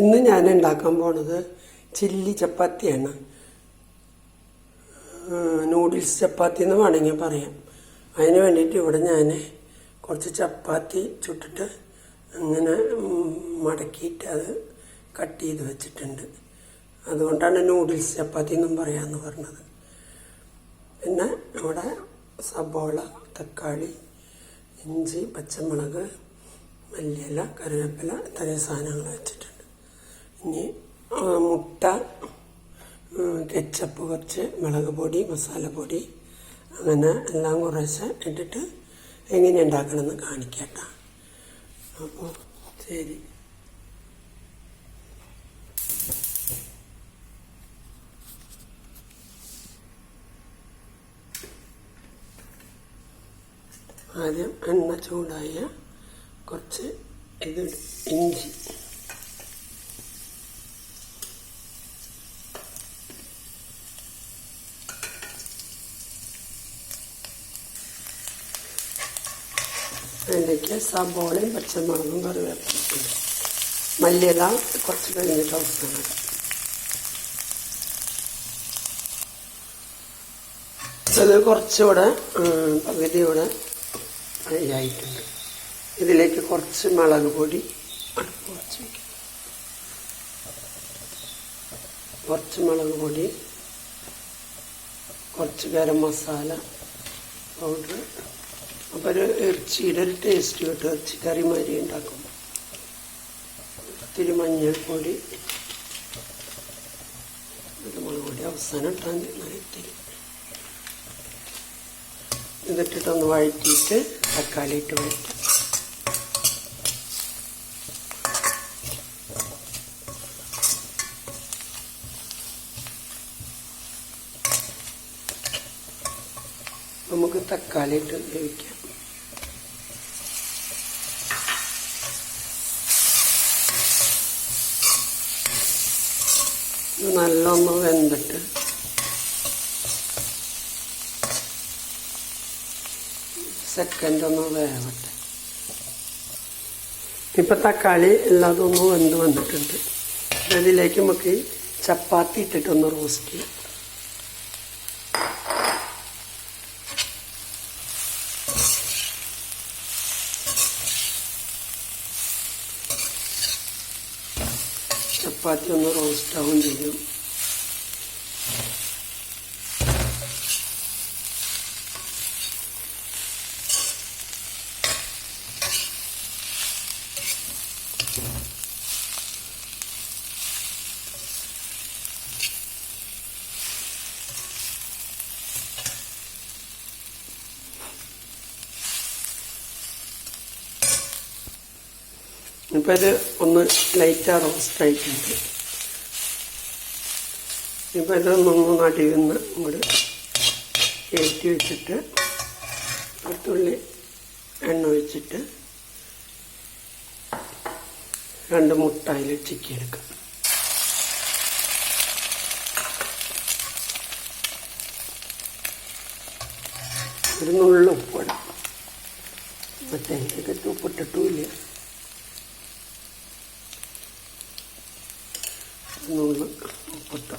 ഇന്ന് ഞാൻ ഉണ്ടാക്കാൻ പോണത് ചില്ലി ചപ്പാത്തിയാണ്. നൂഡിൽസ് ചപ്പാത്തി എന്ന് വേണമെങ്കിൽ പറയാം. അതിന് വേണ്ടിയിട്ട് ഇവിടെ ഞാൻ കുറച്ച് ചപ്പാത്തി ചുട്ടിട്ട് അങ്ങനെ മടക്കിയിട്ട് അത് കട്ട് ചെയ്ത് വെച്ചിട്ടുണ്ട്. അതുകൊണ്ടാണ് നൂഡിൽസ് ചപ്പാത്തി എന്നും പറയാമെന്ന് പറഞ്ഞത്. പിന്നെ ഇവിടെ സബോള തക്കാളി ഇഞ്ചി പച്ചമുളക് മല്ലിയില കറിവേപ്പില ഇത്രയും സാധനങ്ങൾ വെച്ചിട്ടുണ്ട്. ഇനി മുട്ട കെച്ചപ്പ് കുറച്ച് മുളക് പൊടി മസാലപ്പൊടി അങ്ങനെ എല്ലാം കുറേശ്ശെ ഇട്ടിട്ട് എങ്ങനെ ഉണ്ടാക്കണമെന്ന് കാണിക്കട്ടോ. അപ്പോൾ ശരി. ആദ്യം എണ്ണ ചൂടായ കുറച്ച് ഇത് ഇഞ്ചി. അതിലേക്ക് സബോളയും പച്ചമുളകും കറിവേപ്പിലും. മല്ലിയില കുറച്ച് കഴിഞ്ഞിട്ട് അവസാനം അത് കുറച്ചുകൂടെ പകുതിയൂടെ ആയിട്ടുണ്ട് ഇതിലേക്ക് കുറച്ച് മുളക് പൊടി അടുപ്പ് കുറച്ച് വയ്ക്കും കുറച്ച് മുളക് പൊടി കുറച്ച് ഗരം മസാല പൗഡർ അപ്പോൾ ഒരു ഇറച്ചിയുടെ ഒരു ടേസ്റ്റ് കിട്ടും ഇറച്ചി കറി മാതിരി ഉണ്ടാക്കും. ഒത്തിരി മഞ്ഞൾപ്പൊടി ഇത് മുളക് പൊടി അവസാനം ഇട്ടാൽ ഇത്തിരി. ഇതിട്ടിട്ടൊന്ന് വഴറ്റിയിട്ട് തക്കാളി ഇട്ട് വഴറ്റും. നമുക്ക് തക്കാളി ഇട്ട് വേവിക്കാം. നല്ലൊന്ന് വെന്തിട്ട്. സെക്കൻഡ് ഒന്ന് വേവട്ടെ. ഇപ്പം തക്കാളി എല്ലാതും ഒന്ന് വെന്ത് വന്നിട്ടുണ്ട്. അതിലേക്ക് നമുക്ക് ചപ്പാത്തി ഇട്ടിട്ടൊന്ന് റോസ്റ്റ് ചെയ്യാം. ചപ്പാത്തി ഒന്ന് റോസ്റ്റ് ചെയ്യും. ഇപ്പം ഇത് ഒന്ന് ലൈറ്റാ റോസ്റ്റ് ആയിട്ടുണ്ട് ഇപ്പം ഇതൊന്നൊന്ന് നടുവിൽ നിന്ന് ഇങ്ങോട്ട് കയറ്റി വെച്ചിട്ട് ഒരു തുള്ളി എണ്ണ ഒഴിച്ചിട്ട് രണ്ട് മുട്ട അതിൽ ചിക്കിയെടുക്കാം ഒരു നുള്ളുപ്പ് ഉപ്പിടാം മറ്റേ ഉപ്പിട്ടിട്ടുമില്ല നുള്ളു ഉപ്പിട്ടു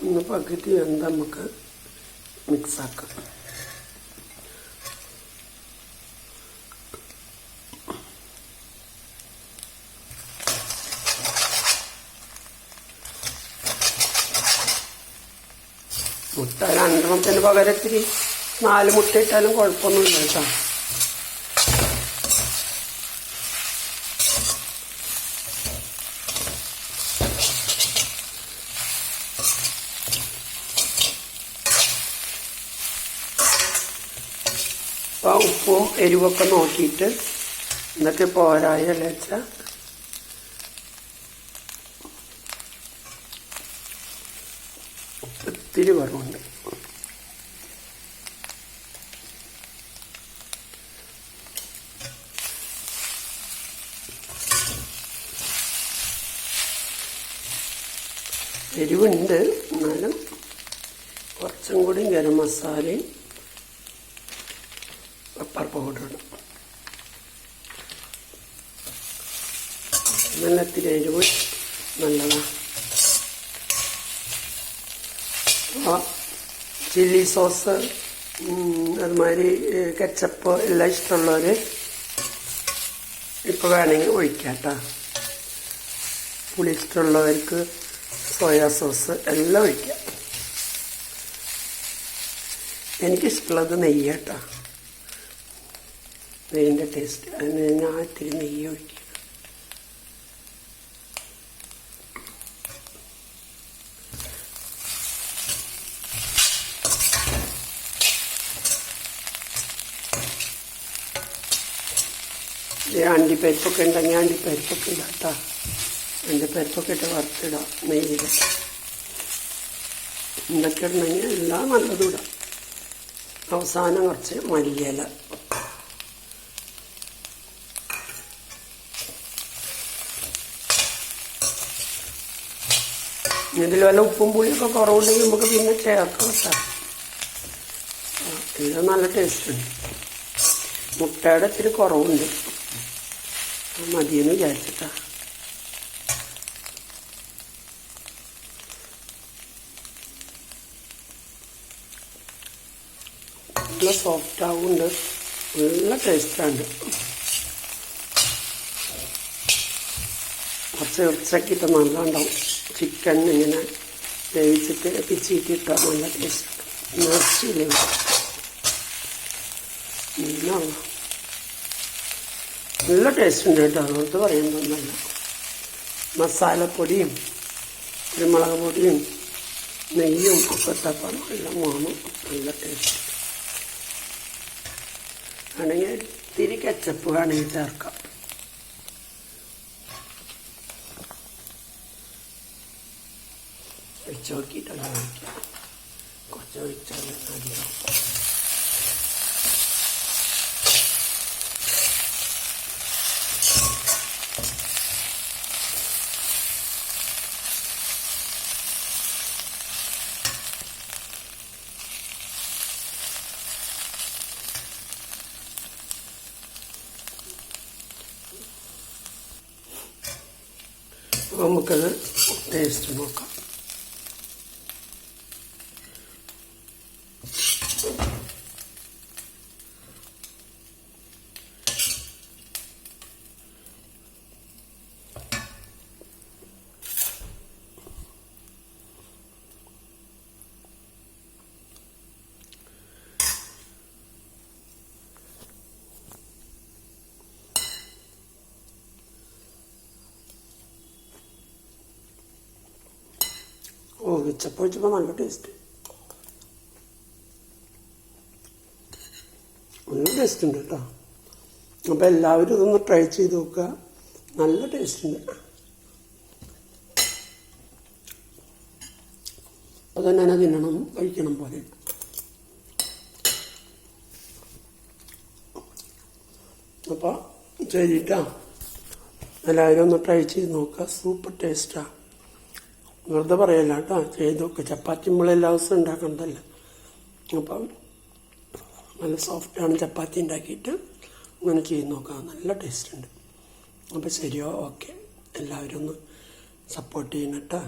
ഇന്ന് പകുതി എന്താ നമുക്ക് മിക്സാക്കാം മുട്ട രണ്ടെണ്ണത്തിന് പകരത്തിൽ നാല് മുട്ട ഇട്ടാലും കുഴപ്പമൊന്നുമില്ല കേട്ടോ. അപ്പോൾ ഉപ്പും എരിവൊക്കെ നോക്കിയിട്ട് എന്നിട്ട് പോരായല്ല വെച്ചാൽ ഒത്തിരി കുറവുണ്ട് എരിവുണ്ട് എന്നാലും കുറച്ചും കൂടി ഗരം മസാലയും പൗഡർ ഇടും എരിവ് നല്ലതാണ്. ചില്ലി സോസ് അതുമാതിരി കെച്ചപ്പ് എല്ലാം ഇഷ്ടമുള്ളവർ ഇപ്പോൾ വേണമെങ്കിൽ ഒഴിക്കാം പുളി ഇഷ്ടമുള്ളവർക്ക് സോയാ സോസ് എല്ലാം ഒഴിക്കാം. എനിക്കിഷ്ടമുള്ളത് നെയ്യാട്ടോ. നെയ്യിന്റെ ടേസ്റ്റ് അതിന് ഞാൻ ഇത്തിരി നെയ്യ് ഒഴിക്കും. അണ്ടിപ്പരിപ്പൊക്കെ ഉണ്ടെങ്കിൽ അണ്ടിപ്പരിപ്പൊക്കെ ഇടാം കേട്ടോ അണ്ടിപ്പരിപ്പൊക്കെ ഇട്ട് വറുത്തിടാം നെയ്യിൽ എന്തൊക്കെ ഇടണമെങ്കിൽ എല്ലാം നല്ലതും ഇടാം. അവസാനം കുറച്ച് മല്ലിയില. ഇതിൽ വല്ല ഉപ്പും പുളിയൊക്കെ കുറവുണ്ടെങ്കിൽ നമുക്ക് പിന്നെ ചേർക്കാം കേട്ടോ. ഇത് നല്ല ടേസ്റ്റ് ഉണ്ട്. മുട്ടയുടെ ഇത്തിരി കുറവുണ്ട്. മതിയെന്ന് വിചാരിച്ചിട്ടാ. നല്ല സോഫ്റ്റ് ആവുന്നുണ്ട്. നല്ല ടേസ്റ്റാണ് കുറച്ച് ഉച്ചക്കിട്ട് നല്ല ഉണ്ടാവും. ചിക്കൻ ഇങ്ങനെ വേവിച്ചിട്ട് പിച്ചിട്ടിട്ടാൽ നല്ല ടേസ്റ്റ് നല്ല ടേസ്റ്റ് ഉണ്ട് കേട്ടോ. അതുകൊണ്ട് പറയുമ്പോൾ നല്ല മസാലപ്പൊടിയും കുരുമുളക് പൊടിയും നെയ്യും ഒക്കെ ഇട്ടപ്പോൾ നല്ല വേണം നല്ല ടേസ്റ്റ് വേണമെങ്കിൽ ഇത്തിരി കച്ചപ്പ് വേണമെങ്കിൽ ചേർക്കാം. ഒഴിച്ച് നോക്കിയിട്ടല്ല ഒഴിക്കാം കുറച്ച് ഒഴിച്ചാൽ മതിയാവും അപ്പോൾ നമുക്കത് ടേസ്റ്റ് നോക്കാം ഓ വെച്ചപ്പോൾ വെച്ചപ്പോൾ നല്ല ടേസ്റ്റ് നല്ല ടേസ്റ്റ് ഉണ്ട് കേട്ടോ. അപ്പോൾ എല്ലാവരും ഇതൊന്ന് ട്രൈ ചെയ്ത് നോക്കുക. നല്ല ടേസ്റ്റ് ഉണ്ട്. അപ്പോൾ തന്നെ തിന്നണം കഴിക്കണം പോലെ. അപ്പോൾ ശരിട്ടാ എല്ലാവരും ഒന്ന് ട്രൈ ചെയ്ത് നോക്കുക. സൂപ്പർ ടേസ്റ്റാണ് വെറുതെ പറയല്ല കേട്ടോ. ചെയ്ത് നോക്ക് ചപ്പാത്തി നമ്മൾ എല്ലാ ദിവസവും അപ്പം നല്ല സോഫ്റ്റാണ് ചപ്പാത്തി ഉണ്ടാക്കിയിട്ട് അങ്ങനെ ചെയ്ത് നോക്കാം. നല്ല ടേസ്റ്റ് ഉണ്ട്. അപ്പോൾ ശരിയോ? ഓക്കെ എല്ലാവരും ഒന്ന് സപ്പോർട്ട് ചെയ്യണം കേട്ടോ.